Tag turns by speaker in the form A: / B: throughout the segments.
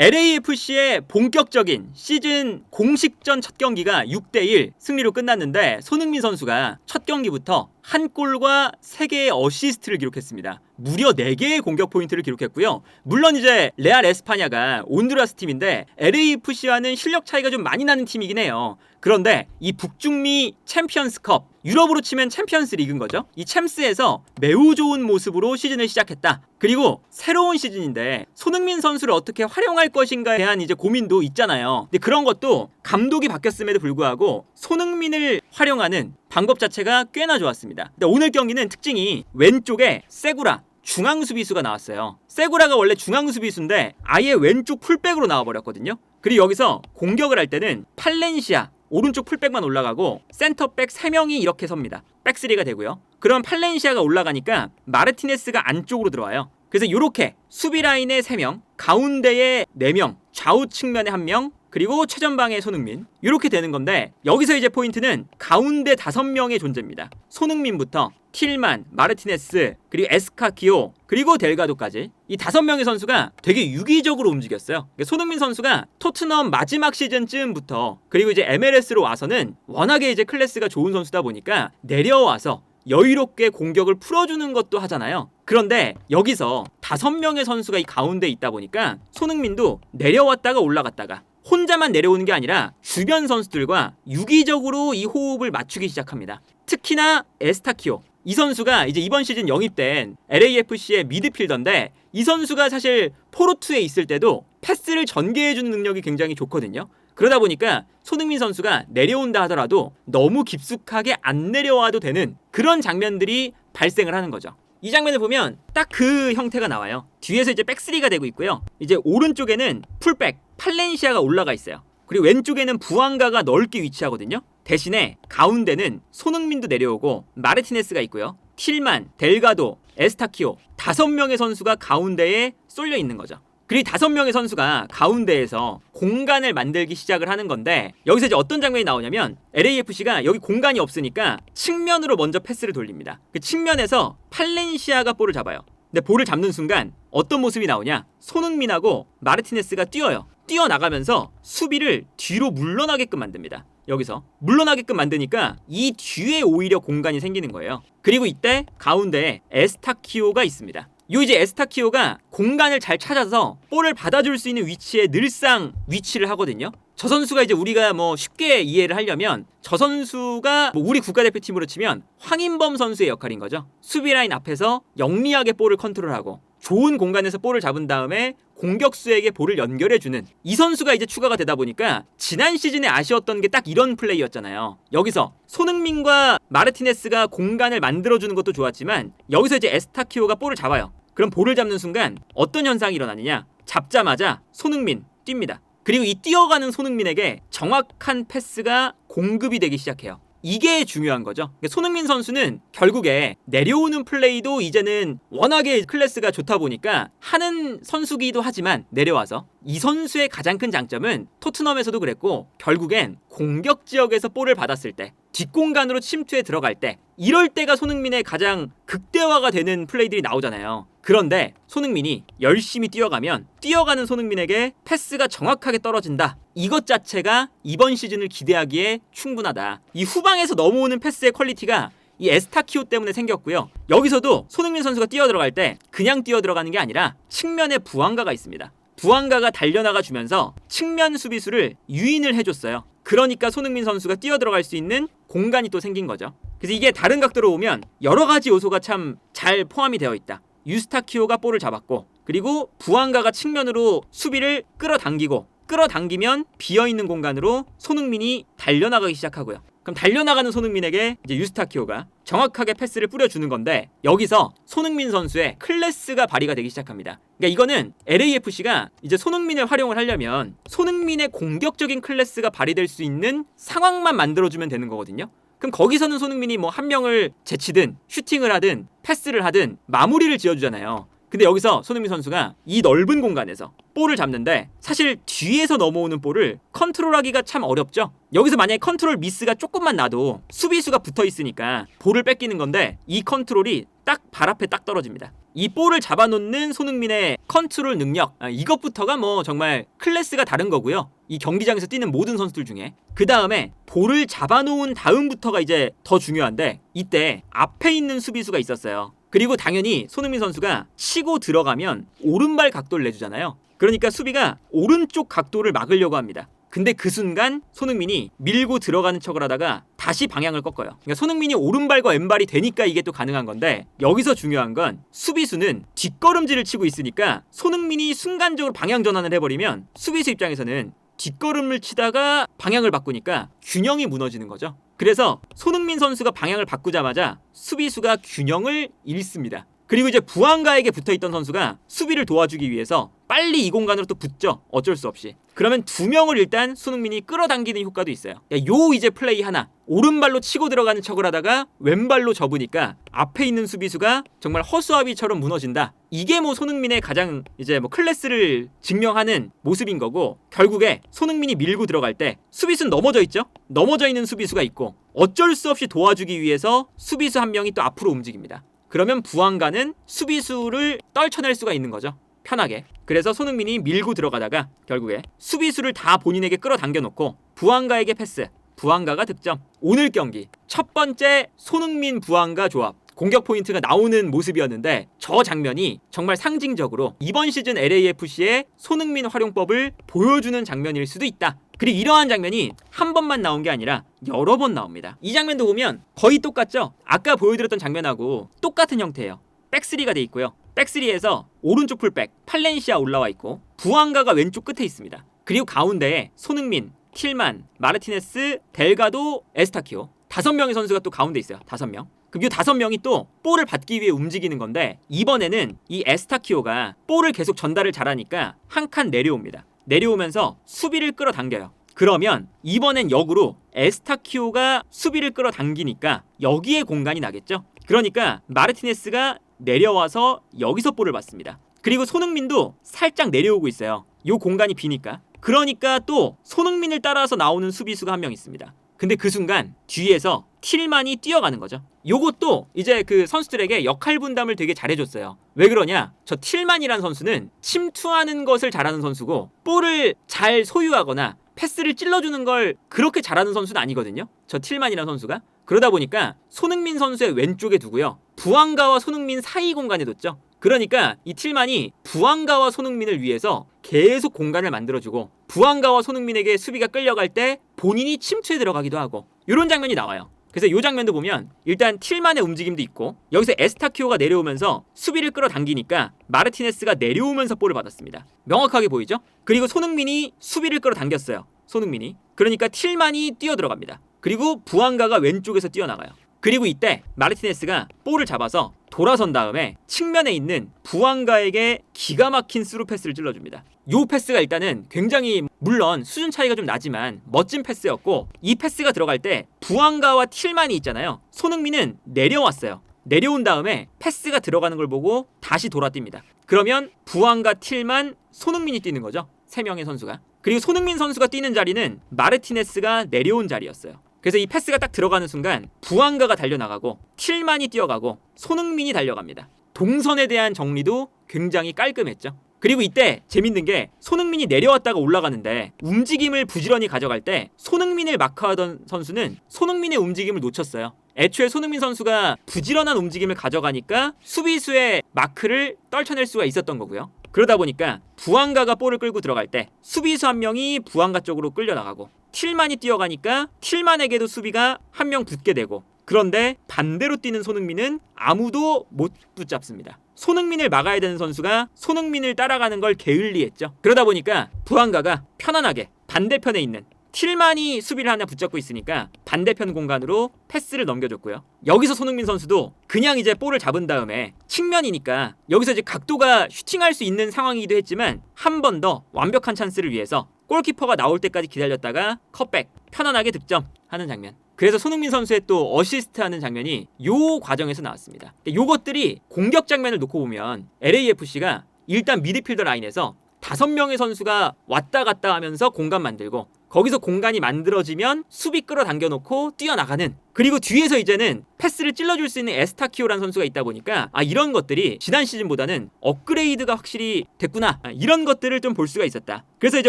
A: LAFC의 본격적인 시즌 공식전 첫 경기가 6대1 승리로 끝났는데 손흥민 선수가 첫 경기부터 한 골과 3개의 어시스트를 기록했습니다. 무려 4개의 공격 포인트를 기록했고요. 물론 이제 레알 에스파냐가 온두라스 팀인데 LAFC와는 실력 차이가 좀 많이 나는 팀이긴 해요. 그런데 이 북중미 챔피언스컵 유럽으로 치면 챔피언스 리그인 거죠. 이 챔스에서 매우 좋은 모습으로 시즌을 시작했다. 그리고 새로운 시즌인데 손흥민 선수를 어떻게 활용할 것인가에 대한 이제 고민도 있잖아요. 근데 그런 것도 감독이 바뀌었음에도 불구하고 손흥민을 활용하는 방법 자체가 꽤나 좋았습니다. 근데 오늘 경기는 특징이 왼쪽에 세구라 중앙 수비수가 나왔어요. 세구라가 원래 중앙 수비수인데 아예 왼쪽 풀백으로 나와버렸거든요. 그리고 여기서 공격을 할 때는 팔렌시아 오른쪽 풀백만 올라가고 센터백 3명이 이렇게 섭니다. 백스리가 되고요. 그럼 팔렌시아가 올라가니까 마르티네스가 안쪽으로 들어와요. 그래서 이렇게 수비 라인에 3명, 가운데에 4명, 좌우 측면에 1명, 그리고 최전방에 손흥민 이렇게 되는 건데 여기서 이제 포인트는 가운데 5명의 존재입니다. 손흥민부터 틸만, 마르티네스, 그리고 에스카키오, 그리고 델가도까지 이 다섯 명의 선수가 되게 유기적으로 움직였어요. 그러니까 손흥민 선수가 토트넘 마지막 시즌쯤부터 그리고 이제 MLS로 와서는 워낙에 이제 클래스가 좋은 선수다 보니까 내려와서 여유롭게 공격을 풀어주는 것도 하잖아요. 그런데 여기서 다섯 명의 선수가 이 가운데 있다 보니까 손흥민도 내려왔다가 올라갔다가 혼자만 내려오는 게 아니라 주변 선수들과 유기적으로 이 호흡을 맞추기 시작합니다. 특히나 에스타키오. 이 선수가 이제 이번 시즌 영입된 LAFC의 미드필더인데 이 선수가 사실 포르투에 있을 때도 패스를 전개해주는 능력이 굉장히 좋거든요. 그러다 보니까 손흥민 선수가 내려온다 하더라도 너무 깊숙하게 안 내려와도 되는 그런 장면들이 발생을 하는 거죠. 이 장면을 보면 딱 그 형태가 나와요. 뒤에서 이제 백스리가 되고 있고요. 이제 오른쪽에는 풀백 팔렌시아가 올라가 있어요. 그리고 왼쪽에는 부앙가가 넓게 위치하거든요. 대신에 가운데는 손흥민도 내려오고 마르티네스가 있고요. 틸만, 델가도, 에스타키오 다섯 명의 선수가 가운데에 쏠려 있는 거죠. 그리고 다섯 명의 선수가 가운데에서 공간을 만들기 시작을 하는 건데 여기서 이제 어떤 장면이 나오냐면 LAFC가 여기 공간이 없으니까 측면으로 먼저 패스를 돌립니다. 그 측면에서 팔렌시아가 볼을 잡아요. 근데 볼을 잡는 순간 어떤 모습이 나오냐? 손흥민하고 마르티네스가 뛰어요. 뛰어나가면서 수비를 뒤로 물러나게끔 만듭니다. 여기서 물러나게끔 만드니까 이 뒤에 오히려 공간이 생기는 거예요. 그리고 이때 가운데에 에스타키오가 있습니다. 요 이제 에스타키오가 공간을 잘 찾아서 볼을 받아줄 수 있는 위치에 늘상 위치를 하거든요. 저 선수가 이제 우리가 뭐 쉽게 이해를 하려면 저 선수가 뭐 우리 국가대표팀으로 치면 황인범 선수의 역할인 거죠. 수비 라인 앞에서 영리하게 볼을 컨트롤하고 좋은 공간에서 볼을 잡은 다음에 공격수에게 볼을 연결해주는 이 선수가 이제 추가가 되다 보니까 지난 시즌에 아쉬웠던 게 딱 이런 플레이였잖아요. 여기서 손흥민과 마르티네스가 공간을 만들어주는 것도 좋았지만 여기서 이제 에스타키오가 볼을 잡아요. 그럼 볼을 잡는 순간 어떤 현상이 일어나느냐? 잡자마자 손흥민 뜁니다. 그리고 이 뛰어가는 손흥민에게 정확한 패스가 공급이 되기 시작해요. 이게 중요한 거죠. 그러니까 손흥민 선수는 결국에 내려오는 플레이도 이제는 워낙에 클래스가 좋다 보니까 하는 선수기도 하지만 내려와서 이 선수의 가장 큰 장점은 토트넘에서도 그랬고 결국엔 공격 지역에서 볼을 받았을 때 뒷공간으로 침투해 들어갈 때 이럴 때가 손흥민의 가장 극대화가 되는 플레이들이 나오잖아요. 그런데 손흥민이 열심히 뛰어가면 뛰어가는 손흥민에게 패스가 정확하게 떨어진다. 이것 자체가 이번 시즌을 기대하기에 충분하다. 이 후방에서 넘어오는 패스의 퀄리티가 이 에스타키오 때문에 생겼고요. 여기서도 손흥민 선수가 뛰어 들어갈 때 그냥 뛰어 들어가는 게 아니라 측면에 부안가가 있습니다. 부안가가 달려나가 주면서 측면 수비수를 유인을 해줬어요. 그러니까 손흥민 선수가 뛰어 들어갈 수 있는 공간이 또 생긴 거죠. 그래서 이게 다른 각도로 보면 여러 가지 요소가 참 잘 포함이 되어 있다. 유스타키오가 볼을 잡았고 그리고 부안가가 측면으로 수비를 끌어당기고 끌어당기면 비어있는 공간으로 손흥민이 달려나가기 시작하고요. 그럼 달려나가는 손흥민에게 이제 유스타키오가 정확하게 패스를 뿌려주는 건데 여기서 손흥민 선수의 클래스가 발휘가 되기 시작합니다. 그러니까 이거는 LAFC가 이제 손흥민을 활용을 하려면 손흥민의 공격적인 클래스가 발휘될 수 있는 상황만 만들어주면 되는 거거든요. 그럼 거기서는 손흥민이 뭐 한 명을 제치든 슈팅을 하든 패스를 하든 마무리를 지어주잖아요. 근데 여기서 손흥민 선수가 이 넓은 공간에서 볼을 잡는데 사실 뒤에서 넘어오는 볼을 컨트롤하기가 참 어렵죠. 여기서 만약에 컨트롤 미스가 조금만 나도 수비수가 붙어 있으니까 볼을 뺏기는 건데 이 컨트롤이 딱 발 앞에 딱 떨어집니다. 이 볼을 잡아놓는 손흥민의 컨트롤 능력 아, 이것부터가 뭐 정말 클래스가 다른 거고요. 이 경기장에서 뛰는 모든 선수들 중에 그 다음에 볼을 잡아놓은 다음부터가 이제 더 중요한데 이때 앞에 있는 수비수가 있었어요. 그리고 당연히 손흥민 선수가 치고 들어가면 오른발 각도를 내주잖아요. 그러니까 수비가 오른쪽 각도를 막으려고 합니다. 근데 그 순간 손흥민이 밀고 들어가는 척을 하다가 다시 방향을 꺾어요. 그러니까 손흥민이 오른발과 왼발이 되니까 이게 또 가능한 건데 여기서 중요한 건 수비수는 뒷걸음질을 치고 있으니까 손흥민이 순간적으로 방향 전환을 해버리면 수비수 입장에서는 뒷걸음을 치다가 방향을 바꾸니까 균형이 무너지는 거죠. 그래서 손흥민 선수가 방향을 바꾸자마자 수비수가 균형을 잃습니다. 그리고 이제 부안가에게 붙어 있던 선수가 수비를 도와주기 위해서 빨리 이 공간으로 또 붙죠. 어쩔 수 없이. 그러면 두 명을 일단 손흥민이 끌어당기는 효과도 있어요. 야, 요 이제 플레이 하나. 오른발로 치고 들어가는 척을 하다가 왼발로 접으니까 앞에 있는 수비수가 정말 허수아비처럼 무너진다. 이게 뭐 손흥민의 가장 이제 뭐 클래스를 증명하는 모습인 거고 결국에 손흥민이 밀고 들어갈 때 수비수는 넘어져 있죠. 넘어져 있는 수비수가 있고 어쩔 수 없이 도와주기 위해서 수비수 한 명이 또 앞으로 움직입니다. 그러면 부안가는 수비수를 떨쳐낼 수가 있는 거죠. 편하게. 그래서 손흥민이 밀고 들어가다가 결국에 수비수를 다 본인에게 끌어당겨 놓고 부안가에게 패스. 부안가가 득점. 오늘 경기 첫 번째 손흥민 부안가 조합. 공격 포인트가 나오는 모습이었는데 저 장면이 정말 상징적으로 이번 시즌 LAFC의 손흥민 활용법을 보여주는 장면일 수도 있다. 그리고 이러한 장면이 한 번만 나온 게 아니라 여러 번 나옵니다. 이 장면도 보면 거의 똑같죠? 아까 보여드렸던 장면하고 똑같은 형태예요. 백스리가 돼 있고요. 백스리에서 오른쪽 풀백 팔렌시아 올라와 있고 부안가가 왼쪽 끝에 있습니다. 그리고 가운데에 손흥민, 틸만, 마르티네스, 델가도, 에스타키오 다섯 명의 선수가 또 가운데 있어요. 다섯 명. 이 다섯 명이 또 볼을 받기 위해 움직이는 건데 이번에는 이 에스타키오가 볼을 계속 전달을 잘하니까 한 칸 내려옵니다. 내려오면서 수비를 끌어당겨요. 그러면 이번엔 역으로 에스타키오가 수비를 끌어당기니까 여기에 공간이 나겠죠. 그러니까 마르티네스가 내려와서 여기서 볼을 받습니다. 그리고 손흥민도 살짝 내려오고 있어요. 요 공간이 비니까. 그러니까 또 손흥민을 따라서 나오는 수비수가 한 명 있습니다. 근데 그 순간 뒤에서 틸만이 뛰어가는 거죠. 요것도 이제 그 선수들에게 역할 분담을 되게 잘해줬어요. 왜 그러냐? 저 틸만이라는 선수는 침투하는 것을 잘하는 선수고 볼을 잘 소유하거나 패스를 찔러주는 걸 그렇게 잘하는 선수는 아니거든요. 저 틸만이라는 선수가. 그러다 보니까 손흥민 선수의 왼쪽에 두고요. 부안가와 손흥민 사이 공간에 뒀죠. 그러니까 이 틸만이 부안가와 손흥민을 위해서 계속 공간을 만들어주고 부안가와 손흥민에게 수비가 끌려갈 때 본인이 침투에 들어가기도 하고 이런 장면이 나와요. 그래서 이 장면도 보면 일단 틸만의 움직임도 있고 여기서 에스타키오가 내려오면서 수비를 끌어당기니까 마르티네스가 내려오면서 볼을 받았습니다. 명확하게 보이죠? 그리고 손흥민이 수비를 끌어당겼어요. 손흥민이. 그러니까 틸만이 뛰어 들어갑니다. 그리고 부안가가 왼쪽에서 뛰어나가요. 그리고 이때 마르티네스가 볼을 잡아서 돌아선 다음에 측면에 있는 부안가에게 기가 막힌 스루 패스를 찔러줍니다. 요 패스가 일단은 굉장히 물론 수준 차이가 좀 나지만 멋진 패스였고 이 패스가 들어갈 때 부안가와 틸만이 있잖아요. 손흥민은 내려왔어요. 내려온 다음에 패스가 들어가는 걸 보고 다시 돌아뜁니다. 그러면 부안가 틸만 손흥민이 뛰는 거죠. 세 명의 선수가. 그리고 손흥민 선수가 뛰는 자리는 마르티네스가 내려온 자리였어요. 그래서 이 패스가 딱 들어가는 순간 부안가가 달려나가고 틸만이 뛰어가고 손흥민이 달려갑니다. 동선에 대한 정리도 굉장히 깔끔했죠. 그리고 이때 재밌는 게 손흥민이 내려왔다가 올라가는데 움직임을 부지런히 가져갈 때 손흥민을 마크하던 선수는 손흥민의 움직임을 놓쳤어요. 애초에 손흥민 선수가 부지런한 움직임을 가져가니까 수비수의 마크를 떨쳐낼 수가 있었던 거고요. 그러다 보니까 부안가가 볼을 끌고 들어갈 때 수비수 한 명이 부안가 쪽으로 끌려나가고 틸만이 뛰어가니까 틸만에게도 수비가 한 명 붙게 되고 그런데 반대로 뛰는 손흥민은 아무도 못 붙잡습니다. 손흥민을 막아야 되는 선수가 손흥민을 따라가는 걸 게을리했죠. 그러다 보니까 부안가가 편안하게 반대편에 있는 틸만이 수비를 하나 붙잡고 있으니까 반대편 공간으로 패스를 넘겨줬고요. 여기서 손흥민 선수도 그냥 이제 볼을 잡은 다음에 측면이니까 여기서 이제 각도가 슈팅할 수 있는 상황이기도 했지만 한 번 더 완벽한 찬스를 위해서 골키퍼가 나올 때까지 기다렸다가 컷백 편안하게 득점하는 장면. 그래서 손흥민 선수의 또 어시스트하는 장면이 요 과정에서 나왔습니다. 요것들이 공격 장면을 놓고 보면 LAFC가 일단 미드필더 라인에서 다섯 명의 선수가 왔다 갔다 하면서 공간 만들고 거기서 공간이 만들어지면 수비 끌어당겨 놓고 뛰어나가는. 그리고 뒤에서 이제는 패스를 찔러줄 수 있는 에스타키오라는 선수가 있다 보니까 아 이런 것들이 지난 시즌보다는 업그레이드가 확실히 됐구나. 아, 이런 것들을 좀 볼 수가 있었다. 그래서 이제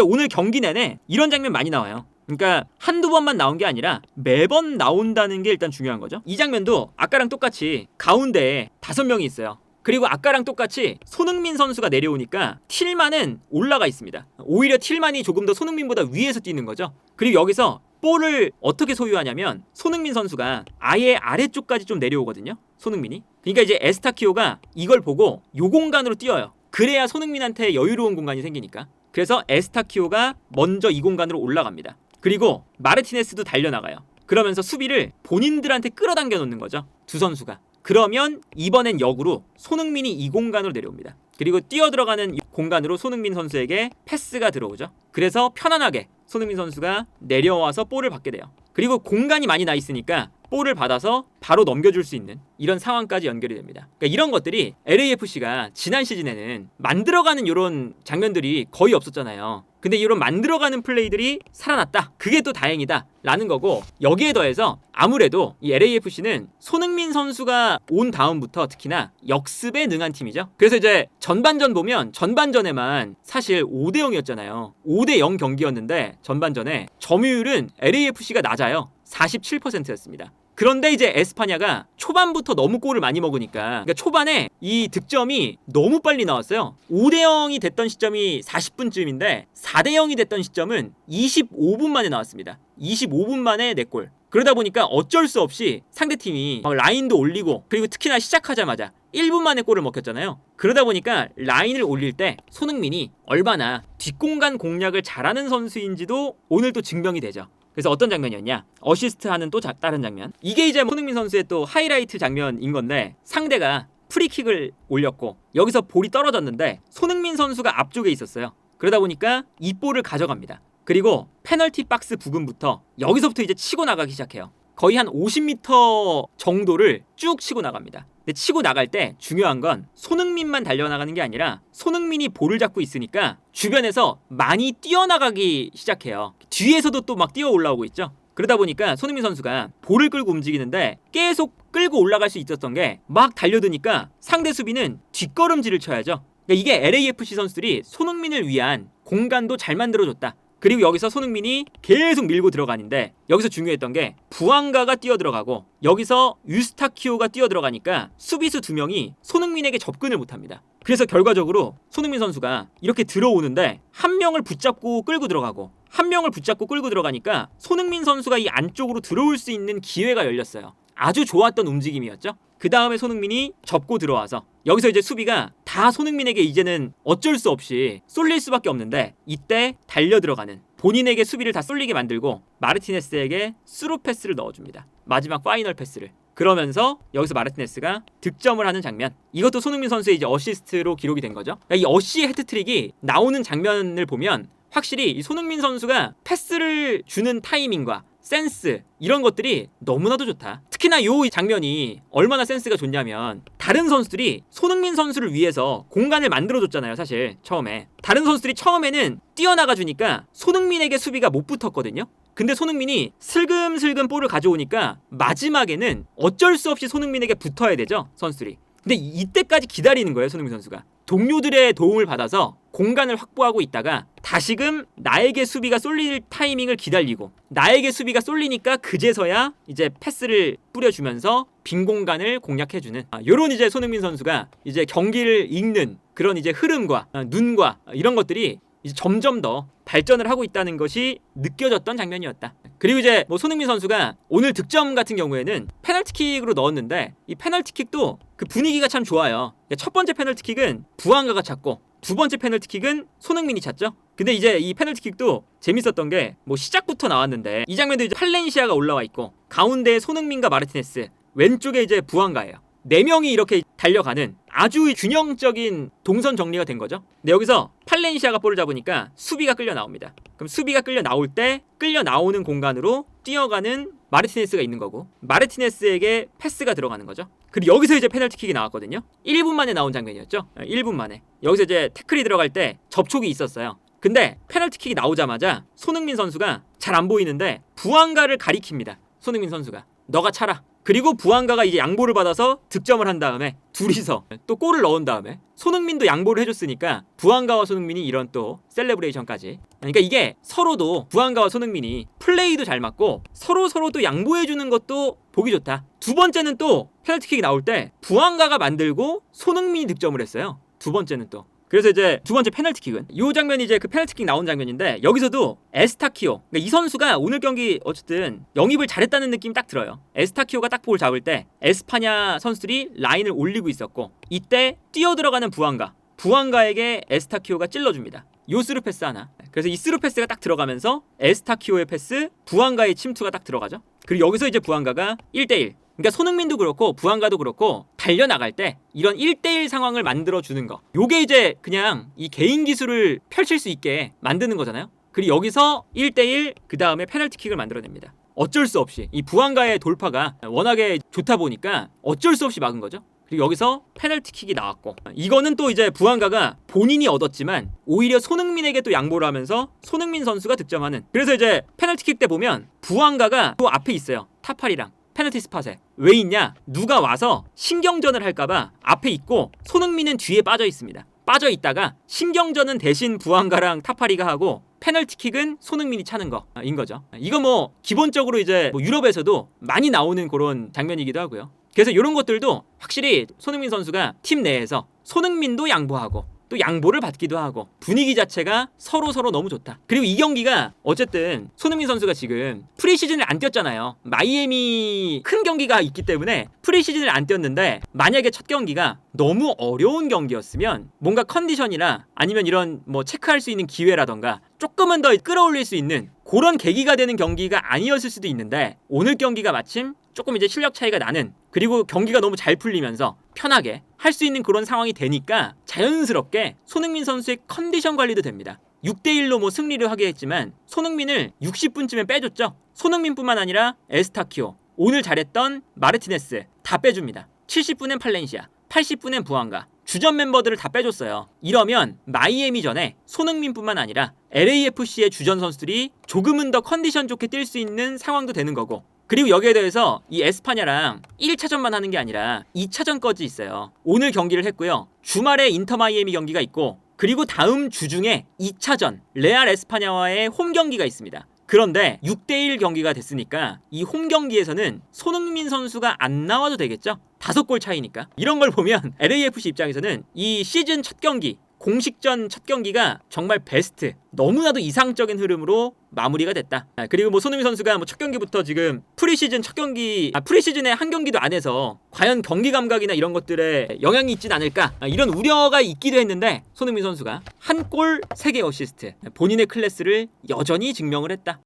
A: 오늘 경기 내내 이런 장면 많이 나와요. 그러니까 한두 번만 나온 게 아니라 매번 나온다는 게 일단 중요한 거죠. 이 장면도 아까랑 똑같이 가운데에 다섯 명이 있어요 그리고 아까랑 똑같이 손흥민 선수가 내려오니까 틸만은 올라가 있습니다. 오히려 틸만이 조금 더 손흥민보다 위에서 뛰는 거죠. 그리고 여기서 볼을 어떻게 소유하냐면 손흥민 선수가 아예 아래쪽까지 좀 내려오거든요. 손흥민이. 그러니까 이제 에스타키오가 이걸 보고 요 공간으로 뛰어요. 그래야 손흥민한테 여유로운 공간이 생기니까. 그래서 에스타키오가 먼저 이 공간으로 올라갑니다. 그리고 마르티네스도 달려나가요. 그러면서 수비를 본인들한테 끌어당겨 놓는 거죠. 두 선수가. 그러면 이번엔 역으로 손흥민이 이 공간으로 내려옵니다. 그리고 뛰어 들어가는 이 공간으로 손흥민 선수에게 패스가 들어오죠. 그래서 편안하게 손흥민 선수가 내려와서 볼을 받게 돼요. 그리고 공간이 많이 나 있으니까 볼을 받아서 바로 넘겨줄 수 있는 이런 상황까지 연결이 됩니다. 그러니까 이런 것들이 LAFC가 지난 시즌에는 만들어가는 이런 장면들이 거의 없었잖아요. 근데 이런 만들어가는 플레이들이 살아났다. 그게 또 다행이다. 라는 거고 여기에 더해서 아무래도 이 LAFC는 손흥민 선수가 온 다음부터 특히나 역습에 능한 팀이죠. 그래서 이제 전반전 보면 전반전에만 사실 5대 0이었잖아요. 5대 0 경기였는데 전반전에 점유율은 LAFC가 낮아요. 47%였습니다. 그런데 이제 에스파냐가 초반부터 너무 골을 많이 먹으니까 그러니까 초반에 이 득점이 너무 빨리 나왔어요. 5대 0이 됐던 시점이 40분쯤인데 4대 0이 됐던 시점은 25분 만에 나왔습니다. 25분 만에 4골. 그러다 보니까 어쩔 수 없이 상대팀이 막 라인도 올리고 그리고 특히나 시작하자마자 1분 만에 골을 먹혔잖아요. 그러다 보니까 라인을 올릴 때 손흥민이 얼마나 뒷공간 공략을 잘하는 선수인지도 오늘 또 증명이 되죠. 그래서 어떤 장면이었냐? 어시스트하는 또 자- 다른 장면. 이게 이제 손흥민 선수의 또 하이라이트 장면인 건데 상대가 프리킥을 올렸고 여기서 볼이 떨어졌는데 손흥민 선수가 앞쪽에 있었어요. 그러다 보니까 이 볼을 가져갑니다. 그리고 페널티 박스 부근부터 여기서부터 이제 치고 나가기 시작해요. 거의 한 50m 정도를 쭉 치고 나갑니다. 근데 치고 나갈 때 중요한 건 손흥민만 달려나가는 게 아니라 손흥민이 볼을 잡고 있으니까 주변에서 많이 뛰어나가기 시작해요. 뒤에서도 또 막 뛰어 올라오고 있죠. 그러다 보니까 손흥민 선수가 볼을 끌고 움직이는데 계속 끌고 올라갈 수 있었던 게 막 달려드니까 상대 수비는 뒷걸음질을 쳐야죠. 그러니까 이게 LAFC 선수들이 손흥민을 위한 공간도 잘 만들어줬다. 그리고 여기서 손흥민이 계속 밀고 들어가는데 여기서 중요했던 게 부안가가 뛰어 들어가고 여기서 유스타키오가 뛰어 들어가니까 수비수 두 명이 손흥민에게 접근을 못합니다. 그래서 결과적으로 손흥민 선수가 이렇게 들어오는데 한 명을 붙잡고 끌고 들어가고 한 명을 붙잡고 끌고 들어가니까 손흥민 선수가 이 안쪽으로 들어올 수 있는 기회가 열렸어요. 아주 좋았던 움직임이었죠. 그 다음에 손흥민이 접고 들어와서 여기서 이제 수비가 다 손흥민에게 이제는 어쩔 수 없이 쏠릴 수밖에 없는데 이때 달려 들어가는 본인에게 수비를 다 쏠리게 만들고 마르티네스에게 스루 패스를 넣어줍니다. 마지막 파이널 패스를. 그러면서 여기서 마르티네스가 득점을 하는 장면. 이것도 손흥민 선수의 이제 어시스트로 기록이 된 거죠. 그러니까 이 어시 헤트트릭이 나오는 장면을 보면 확실히 이 손흥민 선수가 패스를 주는 타이밍과 센스 이런 것들이 너무나도 좋다. 특히나 요 장면이 얼마나 센스가 좋냐면 다른 선수들이 손흥민 선수를 위해서 공간을 만들어 줬잖아요, 사실 처음에. 다른 선수들이 처음에는 뛰어나가 주니까 손흥민에게 수비가 못 붙었거든요. 근데 손흥민이 슬금슬금 볼을 가져오니까 마지막에는 어쩔 수 없이 손흥민에게 붙어야 되죠, 선수들이. 근데 이때까지 기다리는 거예요, 손흥민 선수가. 동료들의 도움을 받아서 공간을 확보하고 있다가 다시금 나에게 수비가 쏠릴 타이밍을 기다리고 나에게 수비가 쏠리니까 그제서야 이제 패스를 뿌려주면서 빈 공간을 공략해주는 아, 요런 이제 손흥민 선수가 이제 경기를 읽는 그런 이제 흐름과 아, 눈과 이런 것들이 이제 점점 더 발전을 하고 있다는 것이 느껴졌던 장면이었다. 그리고 이제 뭐 손흥민 선수가 오늘 득점 같은 경우에는 페널티킥으로 넣었는데 이 페널티킥도 그 분위기가 참 좋아요. 그러니까 첫 번째 페널티킥은 부안가가 찼고 두 번째 페널티킥은 손흥민이 찼죠. 근데 이제 이 페널티킥도 재밌었던 게 뭐 시작부터 나왔는데 이 장면도 이제 팔렌시아가 올라와 있고 가운데 손흥민과 마르티네스 왼쪽에 이제 부안가예요. 네 명이 이렇게 달려가는 아주 균형적인 동선 정리가 된 거죠. 근데 여기서 팔렌시아가 볼을 잡으니까 수비가 끌려 나옵니다. 그럼 수비가 끌려 나올 때 끌려 나오는 공간으로 뛰어가는 마르티네스가 있는 거고 마르티네스에게 패스가 들어가는 거죠. 그리고 여기서 이제 페널티킥이 나왔거든요. 1분 만에 나온 장면이었죠. 1분 만에. 여기서 이제 태클이 들어갈 때 접촉이 있었어요. 근데 페널티킥이 나오자마자 손흥민 선수가 잘 안 보이는데 부안가를 가리킵니다. 손흥민 선수가 너가 차라. 그리고 부안가가 이제 양보를 받아서 득점을 한 다음에 둘이서 또 골을 넣은 다음에 손흥민도 양보를 해줬으니까 부안가와 손흥민이 이런 또 셀레브레이션까지. 그러니까 이게 서로도 부안가와 손흥민이 플레이도 잘 맞고 서로 서로 또 양보해주는 것도 보기 좋다. 두 번째는 또 페널티킥이 나올 때 부안가가 만들고 손흥민이 득점을 했어요. 두 번째는 또 그래서 이제 두 번째 페널티킥은 이 장면이 이제 그 페널티킥 나온 장면인데 여기서도 에스타키오 그러니까 이 선수가 오늘 경기 어쨌든 영입을 잘했다는 느낌이 딱 들어요. 에스타키오가 딱 볼을 잡을 때 에스파냐 선수들이 라인을 올리고 있었고 이때 뛰어 들어가는 부안가 부안가에게 에스타키오가 찔러줍니다. 요 스루 패스 하나. 그래서 이 스루 패스가 딱 들어가면서 에스타키오의 패스, 부안가의 침투가 딱 들어가죠. 그리고 여기서 이제 부안가가 1대1 그러니까 손흥민도 그렇고 부안가도 그렇고 달려 나갈 때 이런 1대1 상황을 만들어 주는 거. 요게 이제 그냥 이 개인 기술을 펼칠 수 있게 만드는 거잖아요. 그리고 여기서 1대1 그 다음에 페널티킥을 만들어냅니다. 어쩔 수 없이 이 부안가의 돌파가 워낙에 좋다 보니까 어쩔 수 없이 막은 거죠. 그리고 여기서 페널티킥이 나왔고 이거는 또 이제 부안가가 본인이 얻었지만 오히려 손흥민에게 또 양보를 하면서 손흥민 선수가 득점하는 그래서 이제 페널티킥 때 보면 부안가가 또 앞에 있어요 타팔이랑 페널티 스팟에 왜 있냐 누가 와서 신경전을 할까봐 앞에 있고 손흥민은 뒤에 빠져 있습니다 빠져 있다가 신경전은 대신 부안가랑 타파리가 하고 페널티킥은 손흥민이 차는 거인 거죠. 이거 뭐 기본적으로 이제 뭐 유럽에서도 많이 나오는 그런 장면이기도 하고요. 그래서 이런 것들도 확실히 손흥민 선수가 팀 내에서 손흥민도 양보하고 또 양보를 받기도 하고 분위기 자체가 서로 서로 너무 좋다. 그리고 이 경기가 어쨌든 손흥민 선수가 지금 프리시즌을 안 뛰었잖아요. 마이애미 큰 경기가 있기 때문에 프리시즌을 안 뛰었는데 만약에 첫 경기가 너무 어려운 경기였으면 뭔가 컨디션이나 아니면 이런 뭐 체크할 수 있는 기회라던가 조금은 더 끌어올릴 수 있는 그런 계기가 되는 경기가 아니었을 수도 있는데 오늘 경기가 마침 조금 이제 실력 차이가 나는 그리고 경기가 너무 잘 풀리면서 편하게 할 수 있는 그런 상황이 되니까 자연스럽게 손흥민 선수의 컨디션 관리도 됩니다. 6대1로 뭐 승리를 하게 했지만 손흥민을 60분쯤에 빼줬죠. 손흥민뿐만 아니라 에스타키오, 오늘 잘했던 마르티네스 다 빼줍니다. 70분엔 팔렌시아, 80분엔 부안가, 주전 멤버들을 다 빼줬어요. 이러면 마이애미 전에 손흥민뿐만 아니라 LAFC의 주전 선수들이 조금은 더 컨디션 좋게 뛸 수 있는 상황도 되는 거고 그리고 여기에 대해서 이 에스파냐랑 1차전만 하는 게 아니라 2차전까지 있어요. 오늘 경기를 했고요. 주말에 인터 마이애미 경기가 있고 그리고 다음 주 중에 2차전 레알 에스파냐와의 홈 경기가 있습니다. 그런데 6대1 경기가 됐으니까 이 홈 경기에서는 손흥민 선수가 안 나와도 되겠죠? 다섯 골 차이니까. 이런 걸 보면 LAFC 입장에서는 이 시즌 첫 경기 공식전 첫 경기가 정말 베스트 너무나도 이상적인 흐름으로 마무리가 됐다. 아, 그리고 뭐 손흥민 선수가 뭐 첫 경기부터 지금 프리시즌 첫 경기 아 프리시즌에 한 경기도 안 해서 과연 경기 감각이나 이런 것들에 영향이 있진 않을까 아, 이런 우려가 있기도 했는데 손흥민 선수가 한 골 세 개 어시스트 본인의 클래스를 여전히 증명을 했다.